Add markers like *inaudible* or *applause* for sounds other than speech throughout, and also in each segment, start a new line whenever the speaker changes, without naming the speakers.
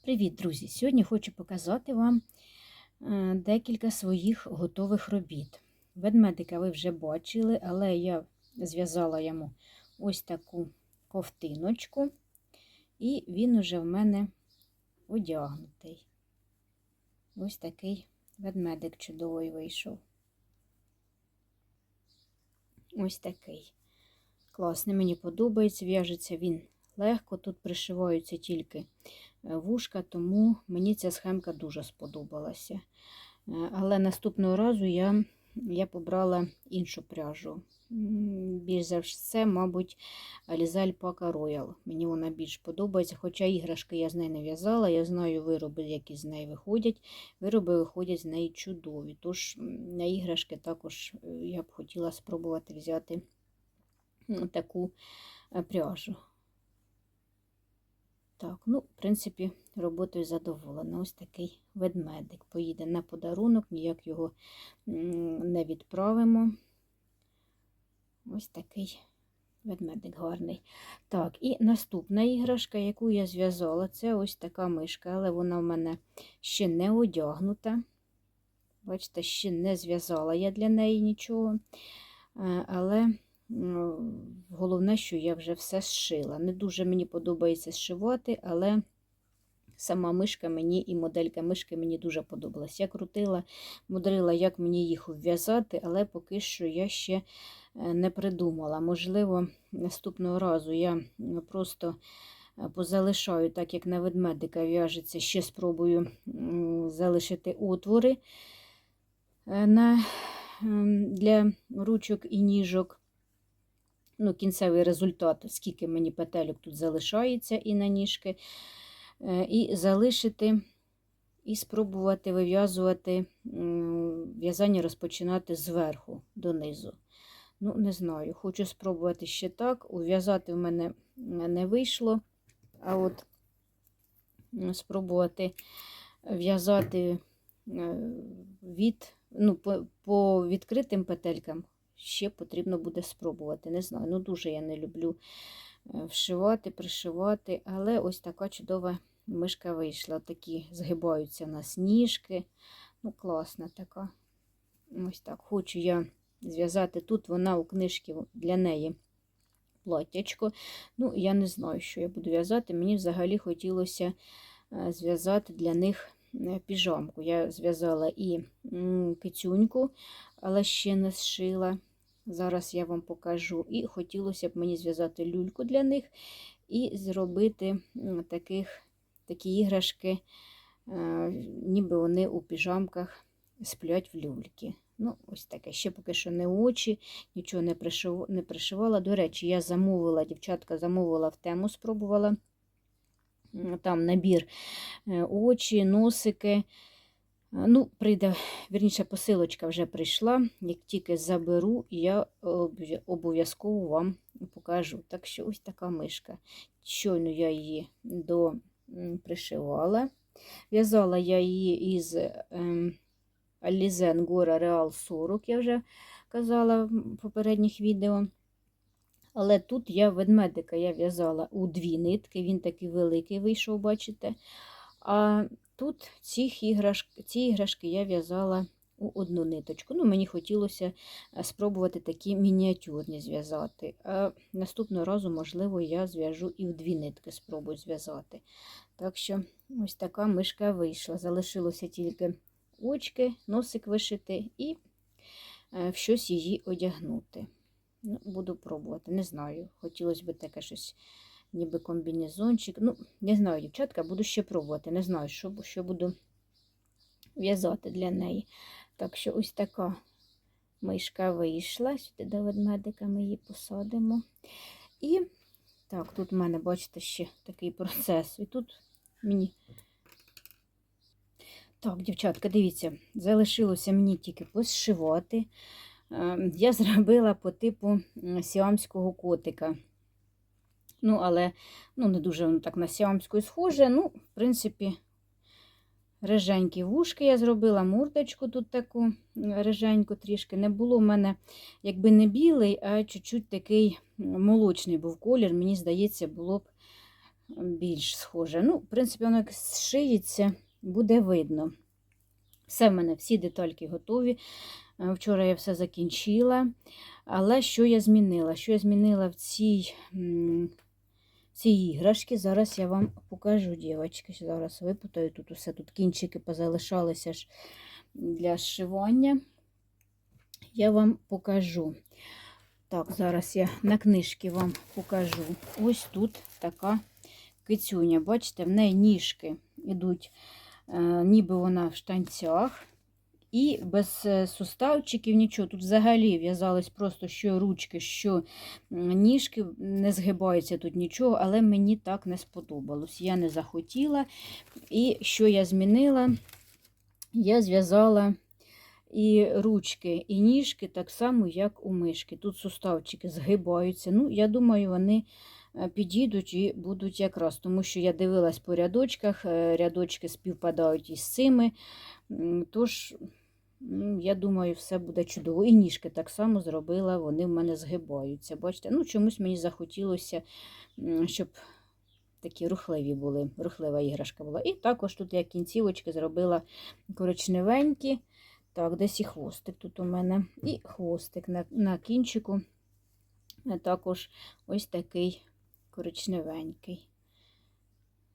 Привіт, друзі! Сьогодні хочу показати вам е, декілька своїх готових робіт. Ведмедика ви вже бачили, але я зв'язала йому ось таку ковтиночку, і він уже в мене одягнутий. Ось такий ведмедик чудовий вийшов. Ось такий. Класний, мені подобається, в'яжеться він легко. Тут пришиваються тільки вушка, тому мені ця схемка дуже сподобалася. Е, Але наступного разу я я побрала іншу пряжу. Більш за все, мабуть, Aliza Alpaca Royal. Мені вона більш подобається. Хоча іграшки я з неї не в'язала, я знаю вироби, які з неї виходять. Вироби виходять з неї чудові. Тож на іграшки також е, я б хотіла спробувати взяти таку пряжу. Так, ну, в принципі, роботою задоволена. Ось такий ведмедик. Поїде на подарунок, ніяк його не відправимо. Ось такий ведмедик гарний. Так, і наступна іграшка, яку я зв'язала, це ось така мишка, але вона в мене ще не одягнута. Бачите, ще не зв'язала я для неї нічого. Але Головне, що я вже все зшила. Не дуже мені подобається зшивати, але сама мишка мені і моделька мишки мені дуже подобалась. Я крутила, мудрила, як мені їх вв'язати, але поки що я ще е, не придумала. Можливо, наступного разу я просто е, позалишаю, так як на ведмедика в'яжеться, ще спробую залишити отвори е, на, для ручок і ніжок ну, кінцевий результат, скільки мені петельок тут залишається і на ніжки, е, і залишити, і спробувати вив'язувати в'язання розпочинати зверху донизу. Ну, не знаю, хочу спробувати ще так. Ув'язати в мене не вийшло. А от спробувати в'язати е, від, ну, по, по відкритим петелькам ще потрібно буде спробувати. Не знаю, ну дуже я не люблю е, вшивати, пришивати, але ось така чудова мишка вийшла. Такі згибаються на сніжки. Ну, класна така. Ось так. Хочу я зв'язати. Тут вона у книжці для неї платтячко. Ну, я не знаю, що я буду в'язати. Мені взагалі хотілося е, зв'язати для них е, піжамку. Я зв'язала і кицюньку, але ще не зшила. Зараз я вам покажу. І хотілося б мені зв'язати люльку для них і зробити таких, такі іграшки, е, ніби вони у піжамках сплять в люльки. Ну, ось таке. Ще поки що не очі, нічого не, пришив... не пришивала. До речі, я замовила, дівчатка замовила в тему, спробувала там набір е, очі, носики. Ну, прийде, вірніше, посилочка вже прийшла. Як тільки заберу, я обов'язково вам покажу. Так що ось така мишка. Щойно я її допришивала. В'язала я її із ем, Alize Gora Real 40, я вже казала в попередніх відео. Але тут я ведмедика я в'язала у дві нитки, він такий великий вийшов, бачите. А Тут ці іграшки, ці іграшки я в'язала у одну ниточку. Ну, Мені хотілося е, спробувати такі мініатюрні зв'язати. А наступного разу, можливо, я зв'яжу і в дві нитки спробую зв'язати. Так що, ось така мишка вийшла. Залишилося тільки очки, носик вишити і е, в щось її одягнути. Ну, Буду пробувати. Не знаю, хотілося б таке щось ніби комбінезончик. Ну, не знаю, дівчатка, буду ще пробувати. Не знаю, що що буду в'язати для неї. Так що ось така мишка вийшла. Сюди до ведмедика ми її посадимо. І так, тут в мене, бачите, ще такий процес. І тут мені. Так, дівчатка, дивіться, залишилося мені тільки посшивати. Ем, я зробила по типу сіамського котика. Ну, але ну, не дуже воно так на сіамську схоже. Ну, в принципі, реженькі вушки я зробила, мурдочку тут таку реженьку трішки. Не було в мене, якби не білий, а чуть-чуть такий молочний був колір. Мені здається, було б більш схоже. Ну, в принципі, воно як зшиється, буде видно. Все в мене, всі детальки готові. Е, Вчора я все закінчила. Але що я змінила? Що я змінила в цій, м, цій іграшці? Зараз я вам покажу, дівчатки. Зараз випутаю тут усе. Тут кінчики позалишалися ж для зшивання. Я вам покажу. Так, зараз я на книжці вам покажу. Ось тут така кицюня. Бачите, в неї ніжки йдуть, е, ніби вона в штанцях. І без е, суставчиків нічого. Тут взагалі в'язалось просто що ручки, що ніжки, не згибається тут нічого, але мені так не сподобалось. Я не захотіла. І що я змінила? Я зв'язала і ручки, і ніжки так само, як у мишки. Тут суставчики згибаються. Ну, я думаю, вони е, підійдуть і будуть якраз, тому що я дивилась по рядочках, е, рядочки співпадають із цими. Тож, я думаю, все буде чудово. І ніжки так само зробила, вони в мене згибаються. Бачите, ну чомусь мені захотілося, щоб такі рухливі були, рухлива іграшка була. І також тут я кінцівочки зробила коричневенькі. Так, десь і хвостик тут у мене. І хвостик на, на кінчику. е, Також ось такий коричневенький.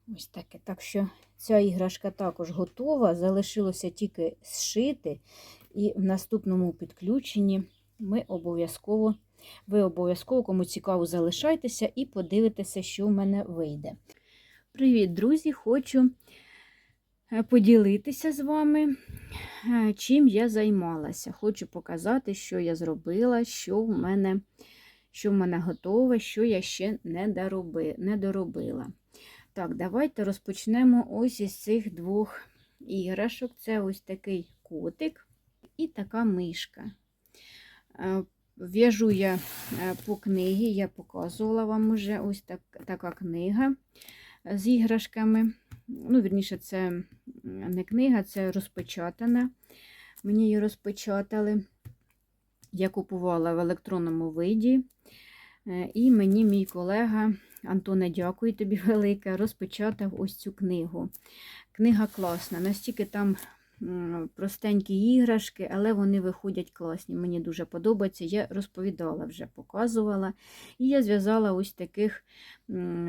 Ось таке. Так що ця іграшка також готова. Залишилося тільки зшити. І в наступному підключенні ми обов'язково, ви обов'язково, кому цікаво, залишайтеся і подивитеся, що в мене вийде. Привіт, друзі! Хочу е, поділитися з вами, е, чим я займалася. Хочу показати, що я зробила, що в мене, що в мене готове, що я ще не доробила. Так, давайте розпочнемо ось із цих двох іграшок. Це ось такий котик і така мишка. Е, В'яжу я е, по книгі, я показувала вам уже ось так, така книга з іграшками. Ну, вірніше, це не книга, це розпечатана. Мені її розпечатали. Я купувала в електронному виді. Е, І мені мій колега Антоне, дякую тобі *laughs* велике, розпечатав ось цю книгу. Книга класна, настільки там простенькі іграшки, але вони виходять класні. Мені дуже подобається. Я розповідала вже, показувала. І я зв'язала ось таких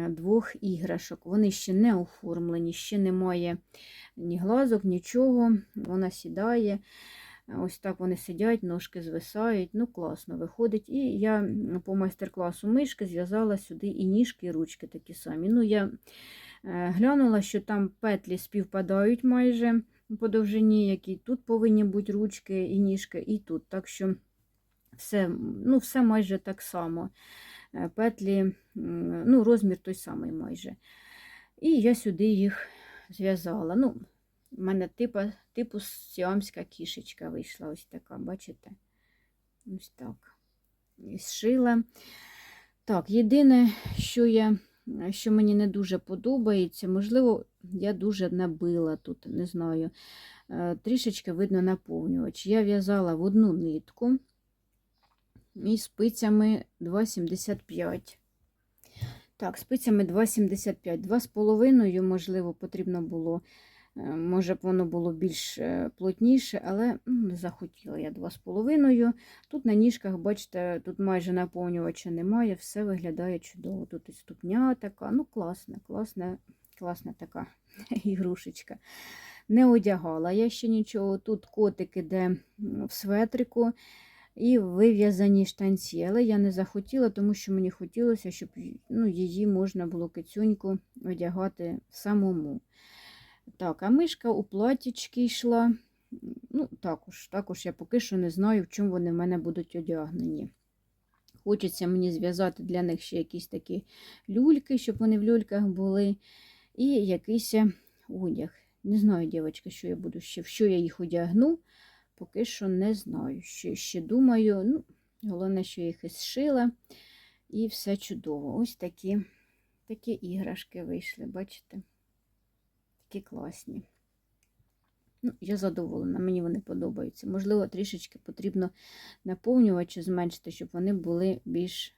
двох іграшок. Вони ще не оформлені, ще немає ні глазок, нічого. Вона сідає. Ось так вони сидять, ножки звисають. Ну, класно виходить. І я по майстер-класу мишки зв'язала сюди і ніжки, і ручки такі самі. Ну, я е, глянула, що там петлі співпадають майже по довжині, які тут повинні бути ручки і ніжки, і тут. Так що все, ну, все майже так само. Е, Петлі, ну, розмір той самий майже. І я сюди їх зв'язала. Ну, у мене типу, типу сіамська кішечка вийшла ось така, бачите? Ось так. І зшила. Так, єдине, що я, що мені не дуже подобається, можливо, я дуже набила тут, не знаю, е, трішечки видно наповнювач. Я в'язала в одну нитку і спицями 2,75. Так, спицями 2,75. 2,5, можливо, потрібно було. Е, Може б воно було більш е, плотніше, але м, не захотіла я 2,5. Тут на ніжках, бачите, тут майже наповнювача немає, все виглядає чудово. Тут і ступня така, ну класна, класна, класна така *laughs* ігрушечка. Не одягала я ще нічого. Тут котик іде в светрику і вив'язані штанці. Але я не захотіла, тому що мені хотілося, щоб ну, її можна було кицюньку одягати самому. Так, а мишка у платічки йшла. Ну, також, також я поки що не знаю, в чому вони в мене будуть одягнені. Хочеться мені зв'язати для них ще якісь такі люльки, щоб вони в люльках були. І якийсь одяг. Не знаю, дівчатки, що я буду ще, в що я їх одягну. Поки що не знаю. Ще, ще думаю. Ну, Головне, що я їх і зшила. І все чудово. Ось такі, такі іграшки вийшли, бачите? Такі класні. Ну, я задоволена, мені вони подобаються. Можливо, трішечки потрібно наповнювачі зменшити, щоб вони були більш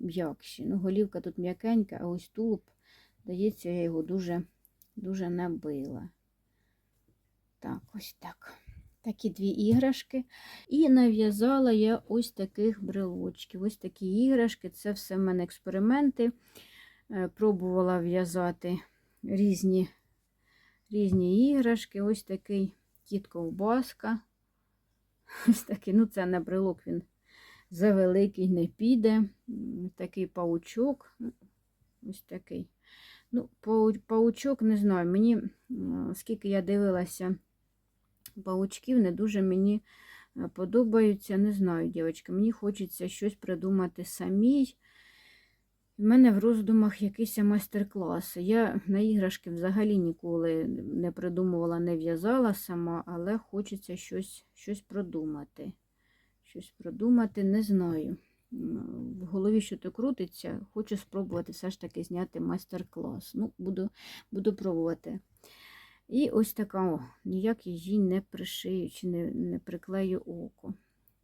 м'якші. Ну, голівка тут м'якенька, а ось тулуб Здається, я його дуже, дуже набила. Так, ось так. Такі дві іграшки. І нав'язала я ось таких брелочків. Ось такі іграшки. Це все в мене експерименти. Е, Пробувала в'язати різні, різні іграшки. Ось такий кіт ковбаска. *laughs* Ось такий, ну це не брелок, він завеликий не піде. Такий паучок. Ось такий. Ну, паучок, не знаю, мені, скільки я дивилася паучків, не дуже мені е, подобаються. Не знаю, дівчатки, мені хочеться щось придумати самій. У мене в роздумах якісь майстер-класи. Я на іграшки взагалі ніколи не придумувала, не в'язала сама, але хочеться щось, щось продумати. Щось продумати, не знаю. В голові що то крутиться, хочу спробувати все ж таки зняти майстер-клас. Ну, буду, буду пробувати. І ось така, о, ніяк її не пришию чи не, не приклею око.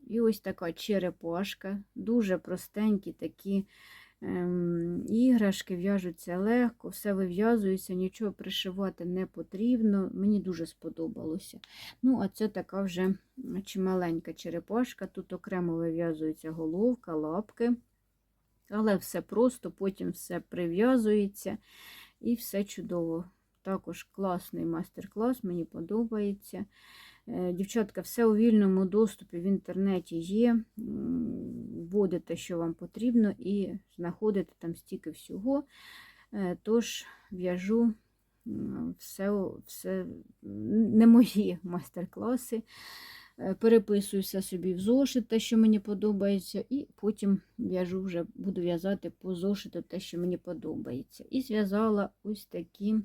І ось така черепашка, дуже простенькі такі іграшки, в'яжуться легко, все вив'язується, нічого пришивати не потрібно. Мені дуже сподобалося. Ну, а це така вже чималенька черепашка. Тут окремо вив'язується головка, лапки. Але все просто, потім все прив'язується і все чудово. Також класний майстер-клас, мені подобається. Е, Дівчатка, все у вільному доступі в інтернеті є. Вводите, що вам потрібно, і знаходите там стільки всього. Е, Тож в'яжу все, все не мої *laughs* майстер-класи. Е, Переписуюся собі в зошит, те, що мені подобається, і потім в'яжу вже буду в'язати по зошиту те, що мені подобається. І зв'язала ось такі,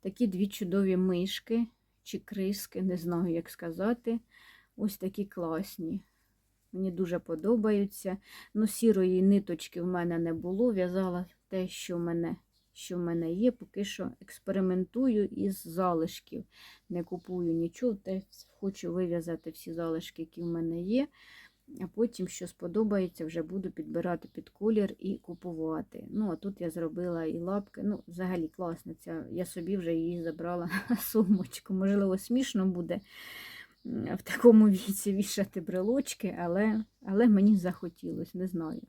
такі дві чудові мишки чи криски, не знаю, як сказати. Ось такі класні. Мені дуже подобаються. Ну, сірої ниточки в мене не було. В'язала те, що в мене, що в мене є. Поки що експериментую із залишків. Не купую нічого, те хочу вив'язати всі залишки, які в мене є. А потім, що сподобається, вже буду підбирати під колір і купувати. Ну, а тут я зробила і лапки. Ну, взагалі класна ця. Я собі вже її забрала *laughs* сумочку. Можливо, смішно буде в такому *laughs* віці вішати брелочки, але, але мені захотілося, не знаю.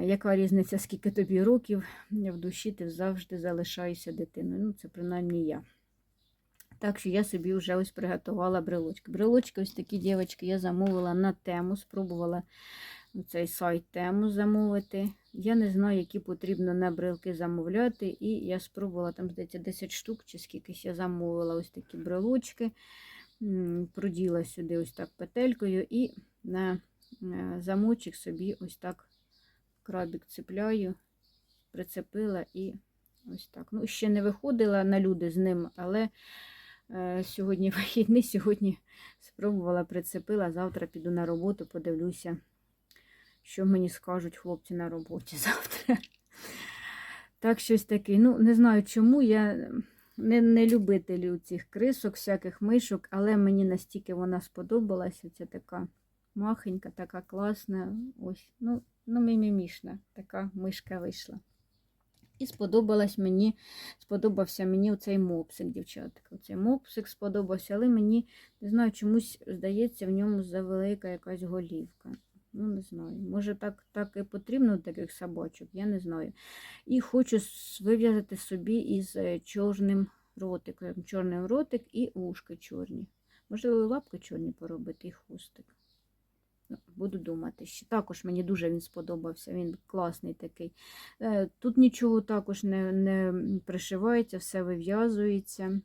Яка різниця, скільки тобі років в душі ти завжди залишаєшся дитиною. Ну, це принаймні я. Так що я собі вже ось приготувала брелочки. Брелочки, ось такі дівчатки, я замовила на тему, спробувала цей сайт тему замовити. Я не знаю, які потрібно на брелки замовляти. І я спробувала там, здається, 10 штук чи скількись я замовила ось такі брелочки. Проділа сюди ось так петелькою і на е, замочок собі ось так крабік цепляю, прицепила і ось так. Ну, ще не виходила на люди з ним, але сьогодні *laughs* вихідний, сьогодні спробувала, прицепила, завтра піду на роботу, подивлюся, що мені скажуть хлопці на роботі *laughs* завтра. Так, щось таке. Ну, не знаю чому. Я не, не любитель цих крисок, всяких мишок, але мені настільки вона сподобалася. Це така махенька, така класна. Ось, ну, ну мімімішна, така мишка вийшла. І сподобалась мені, сподобався мені оцей мопсик, дівчатка. Оцей мопсик сподобався, але мені, не знаю, чомусь здається, в ньому завелика якась голівка. Ну, не знаю. Може, так, так і потрібно таких собачок, я не знаю. І хочу вив'язати собі із е, чорним ротиком. Чорний ротик і ушки чорні. Можливо, лапки чорні поробити, і хвостик. Буду думати. Ще також мені дуже він сподобався. Він класний такий. Е, Тут нічого також не, не пришивається, все вив'язується,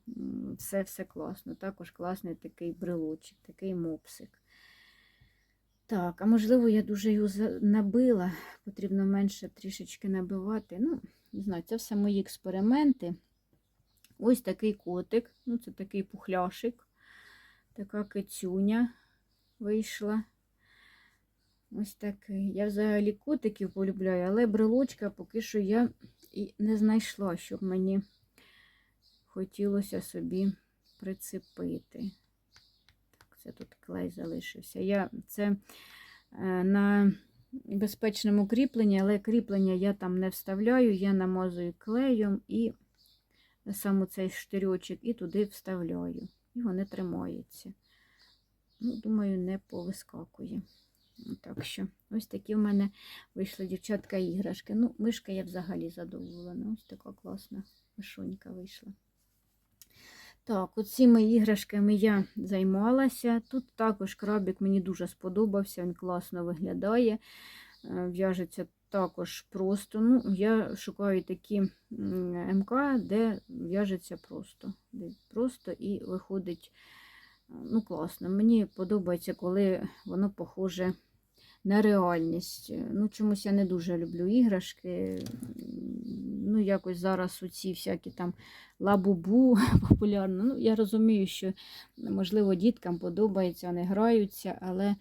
все все класно. Також класний такий брелочок, такий мопсик. Так, а можливо, я дуже його набила, потрібно менше трішечки набивати. Ну, не знаю, це все мої експерименти. Ось такий котик, ну це такий пухляшик, така кицюня вийшла. Ось такий. Я взагалі котиків полюбляю, але брелочка поки що я і не знайшла, щоб мені хотілося собі прицепити. Так, це тут клей залишився. Я це е, на безпечному кріпленні, але кріплення я там не вставляю, я намазую клеєм і саме цей штирьочок і туди вставляю. І вони тримаються. Ну, думаю, не повискакує. Ну, Так що, ось такі в мене вийшли дівчатка іграшки. Ну, мишка я взагалі задоволена. Ось така класна мишонька вийшла. Так, оціми іграшками я займалася. Тут також крабик мені дуже сподобався, він класно виглядає. Е, В'яжеться також просто. Ну, я шукаю такі МК, де в'яжеться просто. Де просто і виходить ну, класно. Мені подобається, коли воно похоже на реальність. Ну, чомусь я не дуже люблю іграшки. Ну, якось зараз ці всякі там лабубу *laughs* популярно. Ну, я розумію, що можливо діткам подобається, вони граються, але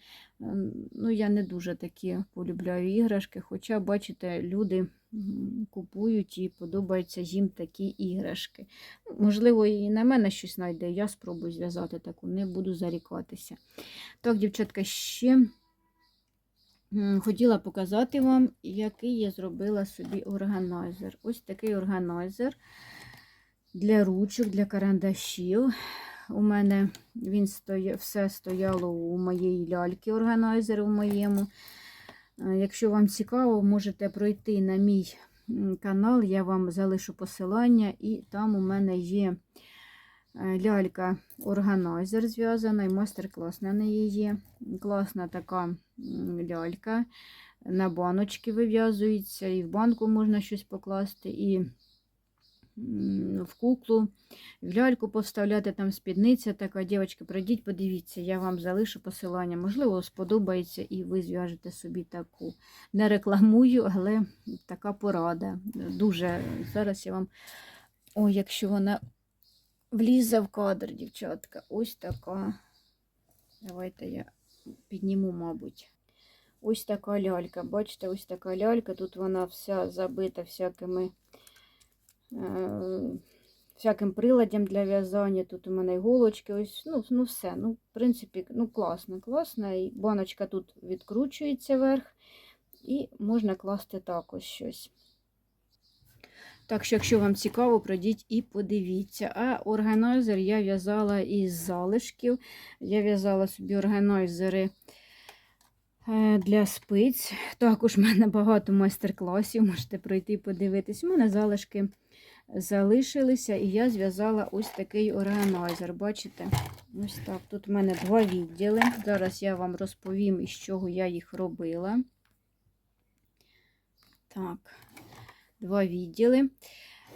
ну, я не дуже такі полюбляю іграшки. Хоча, бачите, люди купують і подобаються їм такі іграшки. Можливо, і на мене щось знайде, я спробую зв'язати таку, не буду зарікатися. Так, дівчатка, ще. Хотіла показати вам, який я зробила собі органайзер. Ось такий органайзер для ручок, для карандашів. У мене він стоя... все стояло у моєї ляльки, органайзер у моєму. Е, Якщо вам цікаво, можете пройти на мій канал, я вам залишу посилання, і там у мене є е, лялька органайзер зв'язана, і майстер-клас на неї є. Класна така лялька. На баночки вив'язується, і в банку можна щось покласти, і в куклу, в ляльку повставляти, там спідниця така. Дівчатки, пройдіть, подивіться, я вам залишу посилання. Можливо, сподобається і ви зв'яжете собі таку. Не рекламую, але така порада. Дуже зараз я вам. Ой, якщо вона влізе в кадр, дівчатка, ось така. Давайте я підніму, мабуть. Ось така лялька. Бачите, ось така лялька. Тут вона вся забита всякими всяким приладдям для в'язання. Тут у мене іголочки, ось, ну, ну все. Ну, в принципі, ну, класно, класно. І баночка тут відкручується вверх, і можна класти також щось. Так що, якщо вам цікаво, пройдіть і подивіться. А органайзер я в'язала із залишків. Я в'язала собі органайзери е, для спиць. Також в мене багато майстер-класів, можете пройти і подивитись. У мене залишки залишилися, і я зв'язала ось такий органайзер. Бачите? Ось так. Тут в мене два відділи. Зараз я вам розповім, із чого я їх робила. Так, два відділи.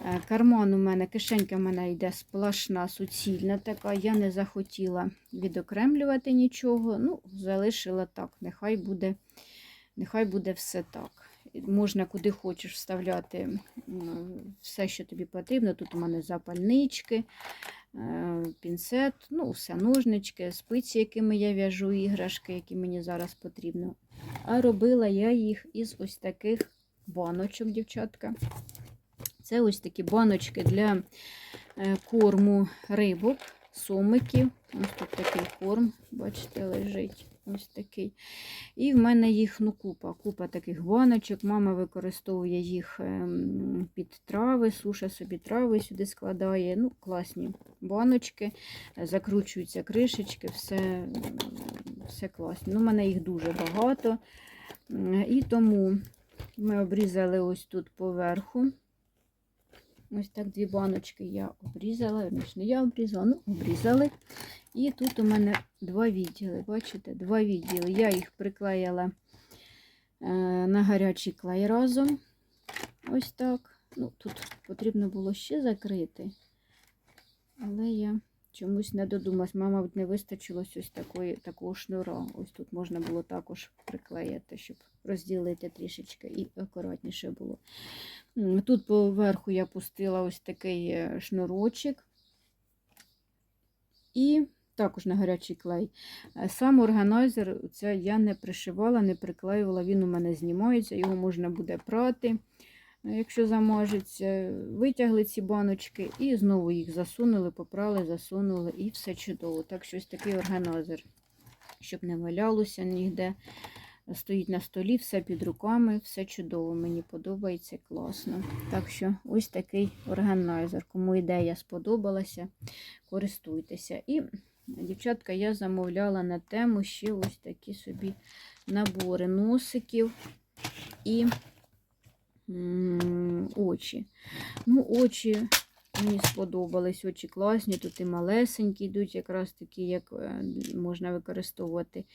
Е, Карман у мене, кишенька в мене йде сплошна, суцільна така. Я не захотіла відокремлювати нічого. Ну, залишила так. Нехай буде, нехай буде все так. Можна куди хочеш вставляти все, що тобі потрібно. Тут у мене запальнички, е, пінцет, ну, все, ножнички, спиці, якими я в'яжу іграшки, які мені зараз потрібно. А робила я їх із ось таких баночок, дівчатка. Це ось такі баночки для е, корму рибок, сомиків. Ось тут такий корм, бачите, лежить. Ось такий. І в мене їх ну, купа, купа таких баночок. Мама використовує їх ем, під трави, суша собі трави сюди складає. Ну, класні баночки, закручуються кришечки, все, все класно. Ну, У мене їх дуже багато. І тому ми обрізали ось тут поверху. Ось так дві баночки я обрізала, не я обрізала, ну, обрізали. І тут у мене два відділи. Бачите, два відділи. Я їх приклеїла е, на гарячий клей разом. Ось так. Ну, Тут потрібно було ще закрити. Але я чомусь не додумалась. Мама не вистачило ось такої, такого шнура. Ось тут можна було також приклеїти, щоб розділити трішечки і акуратніше було. Тут поверху я пустила ось такий е, шнурочок. І також на гарячий клей. Е, Сам органайзер це я не пришивала, не приклеювала, він у мене знімається, його можна буде прати, е, якщо замажеться. Витягли ці баночки і знову їх засунули, попрали, засунули і все чудово. Так що такий органайзер, щоб не валялося ніде. стоїть на столі, все під руками, все чудово, мені подобається, класно. Так що ось такий органайзер. Кому ідея сподобалася, користуйтеся. І, дівчатка, я замовляла на тему ще ось такі собі набори носиків і очі. Ну, очі мені сподобались, очі класні, тут і малесенькі йдуть, якраз такі, як е, можна використовувати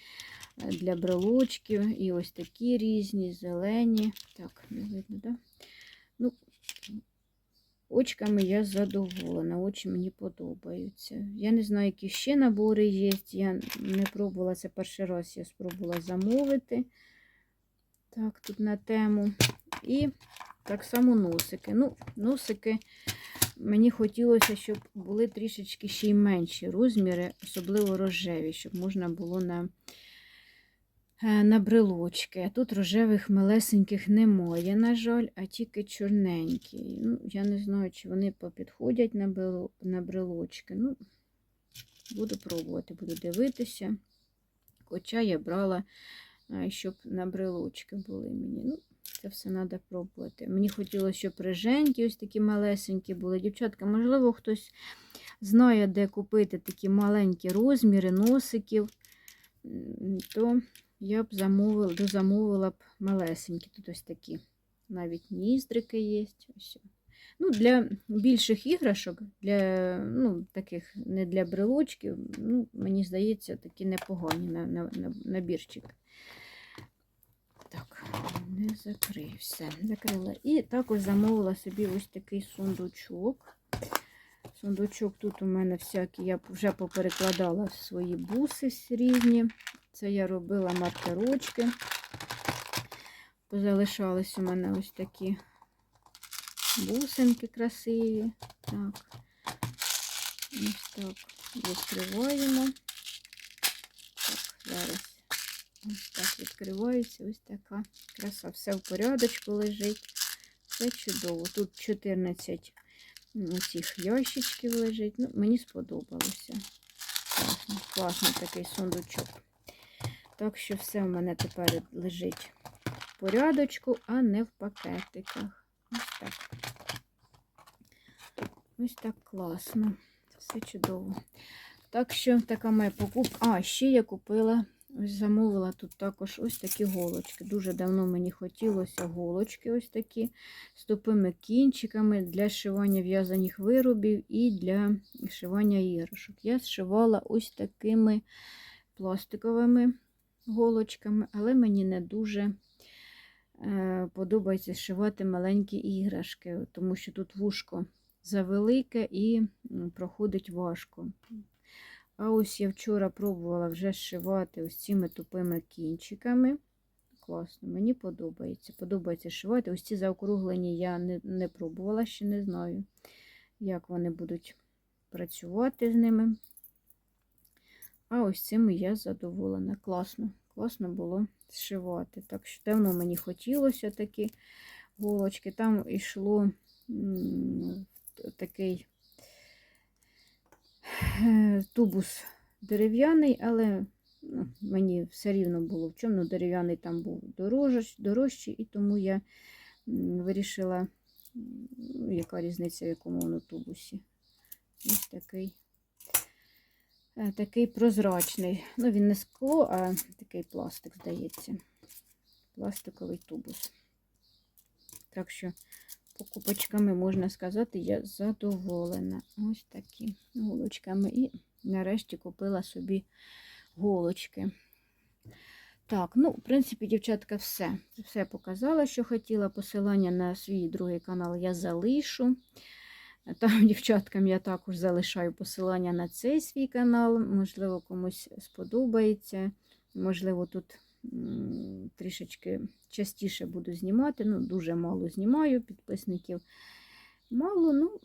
е, для брелочків. І ось такі різні, зелені. Так, не видно, да? Ну, очками я задоволена, очі мені подобаються. Я не знаю, які ще набори є. Я не пробувала це перший раз, я спробувала замовити. Так, тут на тему. І так само носики. Ну, носики мені хотілося, щоб були трішечки ще й менші розміри, особливо рожеві, щоб можна було на, на брелочки. Тут рожевих малесеньких немає, на жаль, а тільки чорненькі. Ну, я не знаю, чи вони попідходять на брелочки. Ну, буду пробувати, буду дивитися. Хоча я брала, е, щоб на брелочки були мені. Ну, це все треба пробувати. Мені хотілося, щоб риженькі, ось такі малесенькі були. Дівчатка, можливо, хтось знає, де купити такі маленькі розміри носиків, то я б замовила, дозамовила б малесенькі. Тут ось такі. Навіть ніздрики є. Ось. Ну, для більших іграшок, для, ну, таких не для брелочків, ну, мені здається, такі непогані на, на, на, набірчик. Так, не закрив все. Закрила. І також замовила собі ось такий сундучок. Сундучок тут у мене всякі, я вже поперекладала свої буси різні. Це я робила маркерочки. Позалишались у мене ось такі бусинки красиві. Так, ось так відкриваємо. Так, зараз ось так відкривається. Ось така краса. Все в порядочку лежить. Все чудово. Тут 14 цих ящичків лежить. Ну, мені сподобалося. Класно, класний такий сундучок. Так що все в мене тепер лежить в порядочку, а не в пакетиках. Ось так. Ось так класно. Все чудово. Так що така моя покупка. А, ще я купила, ось замовила тут також ось такі голочки. Дуже давно мені хотілося голочки, ось такі з тупими кінчиками для шивання в'язаних виробів і для шивання іграшок. Я зшивала ось такими пластиковими голочками, але мені не дуже е, подобається зшивати маленькі іграшки, тому що тут вушко завелике і проходить важко. А ось я вчора пробувала вже зшивати ось цими тупими кінчиками. Класно, мені подобається. Подобається шивати. Ось ці заокруглені я не, не пробувала, ще не знаю, як вони будуть працювати з ними. А ось цими я задоволена. Класно, класно було зшивати. Так що давно мені хотілося такі голочки. Там йшло м, такий тубус дерев'яний, але ну, мені все рівно було в чому. Ну, дерев'яний там був дорожчий, дорожчий, і тому я вирішила, яка різниця, в якому воно тубусі. Ось такий. е, Такий прозрачний. Ну, він не скло, а такий пластик, здається. Пластиковий тубус. Так що покупочками, можна сказати, я задоволена. Ось такі голочками. І нарешті купила собі голочки. Так, ну, в принципі, дівчатка, все. Все показала, що хотіла. Посилання на свій другий канал я залишу. Там, *laughs* дівчаткам, я також залишаю посилання на цей свій канал. Можливо, комусь сподобається. Можливо, тут трішечки частіше буду знімати. Ну, дуже мало знімаю підписників. Мало, ну,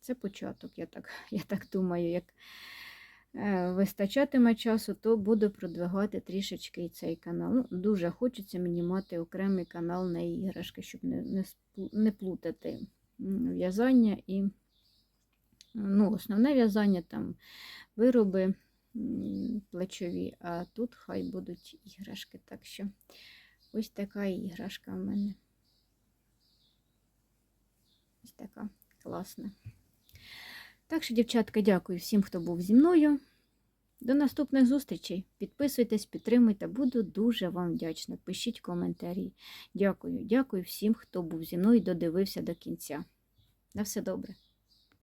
це початок, я так, *laughs* я так думаю. Як е, вистачатиме часу, то буду продвигати трішечки і цей канал. Ну, дуже хочеться мені мати окремий канал на іграшки, щоб не, не, не плутати в'язання і ну, основне в'язання, там вироби плечові, а тут хай будуть іграшки. Так що ось така іграшка в мене. Ось така класна. Так що, дівчатка, дякую всім, хто був зі мною. До наступних зустрічей. Підписуйтесь, підтримуйте, буду дуже вам вдячна. Пишіть коментарі. Дякую, дякую всім, хто був зі мною і додивився до кінця. На все добре.